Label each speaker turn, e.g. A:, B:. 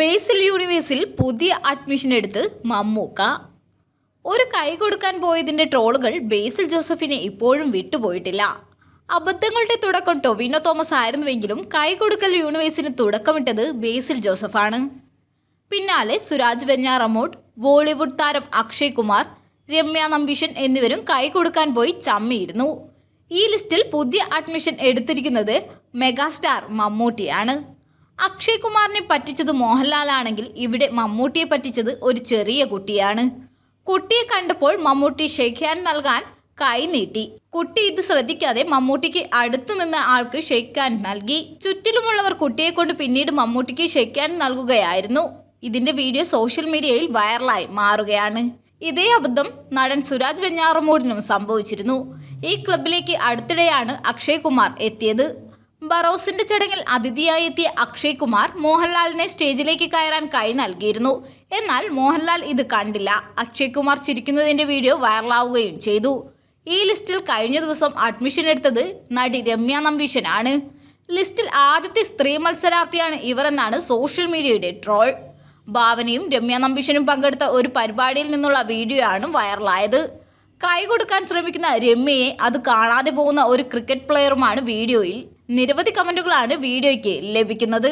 A: ബേസിൽ യൂണിവേഴ്സിൽ പുതിയ അഡ്മിഷൻ എടുത്ത് മമ്മൂക്ക. ഒരു കൈ കൊടുക്കാൻ പോയതിന്റെ ട്രോളുകൾ ബേസിൽ ജോസഫിനെ ഇപ്പോഴും വിട്ടുപോയിട്ടില്ല. അബദ്ധങ്ങളുടെ തുടക്കം ടൊവിനോ തോമസ് ആയിരുന്നുവെങ്കിലും കൈ കൊടുക്കൽ യൂണിവേഴ്സിന് തുടക്കമിട്ടത് ബേസിൽ ജോസഫാണ്. പിന്നാലെ സുരാജ് വെഞ്ഞാറമൂട് ബോളിവുഡ് താരം അക്ഷയ് കുമാർ രമ്യ നമ്പിഷൻ എന്നിവരും കൈ കൊടുക്കാൻ പോയി ചമ്മിയിരുന്നു. ഈ ലിസ്റ്റിൽ പുതിയ അഡ്മിഷൻ എടുത്തിരിക്കുന്നത് മെഗാസ്റ്റാർ മമ്മൂട്ടിയാണ്. അക്ഷയ് കുമാറിനെ പറ്റിച്ചത് മോഹൻലാലാണെങ്കിൽ ഇവിടെ മമ്മൂട്ടിയെ പറ്റിച്ചത് ഒരു ചെറിയ കുട്ടിയാണ്. കുട്ടിയെ കണ്ടപ്പോൾ മമ്മൂട്ടി ഷെയ്ക്ക് ഹാൻഡ് നൽകാൻ കൈ നീട്ടി. കുട്ടി ഇത് ശ്രദ്ധിക്കാതെ മമ്മൂട്ടിക്ക് അടുത്തു നിന്ന് ആൾക്ക് ഷെയ്ക്ക് ഹാൻഡ് നൽകി. ചുറ്റിലുമുള്ളവർ കുട്ടിയെ കൊണ്ട് പിന്നീട് മമ്മൂട്ടിക്ക് ഷെയ്ക്ക് ഹാൻഡ് നൽകുകയായിരുന്നു. ഇതിന്റെ വീഡിയോ സോഷ്യൽ മീഡിയയിൽ വൈറലായി മാറുകയാണ്. ഇതേ അബദ്ധം നടൻ സുരാജ് വെഞ്ഞാറമൂടിനും സംഭവിച്ചിരുന്നു. ഈ ക്ലബിലേക്ക് അടുത്തിടെയാണ് അക്ഷയ് കുമാർ എത്തിയത്. ബറോസിന്റെ ചടങ്ങിൽ അതിഥിയായി എത്തിയ അക്ഷയ് കുമാർ മോഹൻലാലിനെ സ്റ്റേജിലേക്ക് കയറാൻ കൈ നൽകിയിരുന്നു. എന്നാൽ മോഹൻലാൽ ഇത് കണ്ടില്ല. അക്ഷയ് കുമാർ ചിരിക്കുന്നതിന്റെ വീഡിയോ വൈറലാവുകയും ചെയ്തു. ഈ ലിസ്റ്റിൽ കഴിഞ്ഞ ദിവസം അഡ്മിഷൻ എടുത്തത് നടി രമ്യ നമ്പീശനാണ്. ലിസ്റ്റിൽ ആദ്യത്തെ സ്ത്രീ മത്സരാർത്ഥിയാണ് ഇവർ എന്നാണ് സോഷ്യൽ മീഡിയയുടെ ട്രോൾ. ഭാവനയും രമ്യ നമ്പീശനും പങ്കെടുത്ത ഒരു പരിപാടിയിൽ നിന്നുള്ള വീഡിയോ ആണ് വൈറലായത്. കൈ കൊടുക്കാൻ ശ്രമിക്കുന്ന രമ്യയെ അത് കാണാതെ പോകുന്ന ഒരു ക്രിക്കറ്റ് പ്ലെയറുമാണ് വീഡിയോയിൽ. നിരവധി കമന്റുകളാണ് വീഡിയോയ്ക്ക് ലഭിക്കുന്നത്.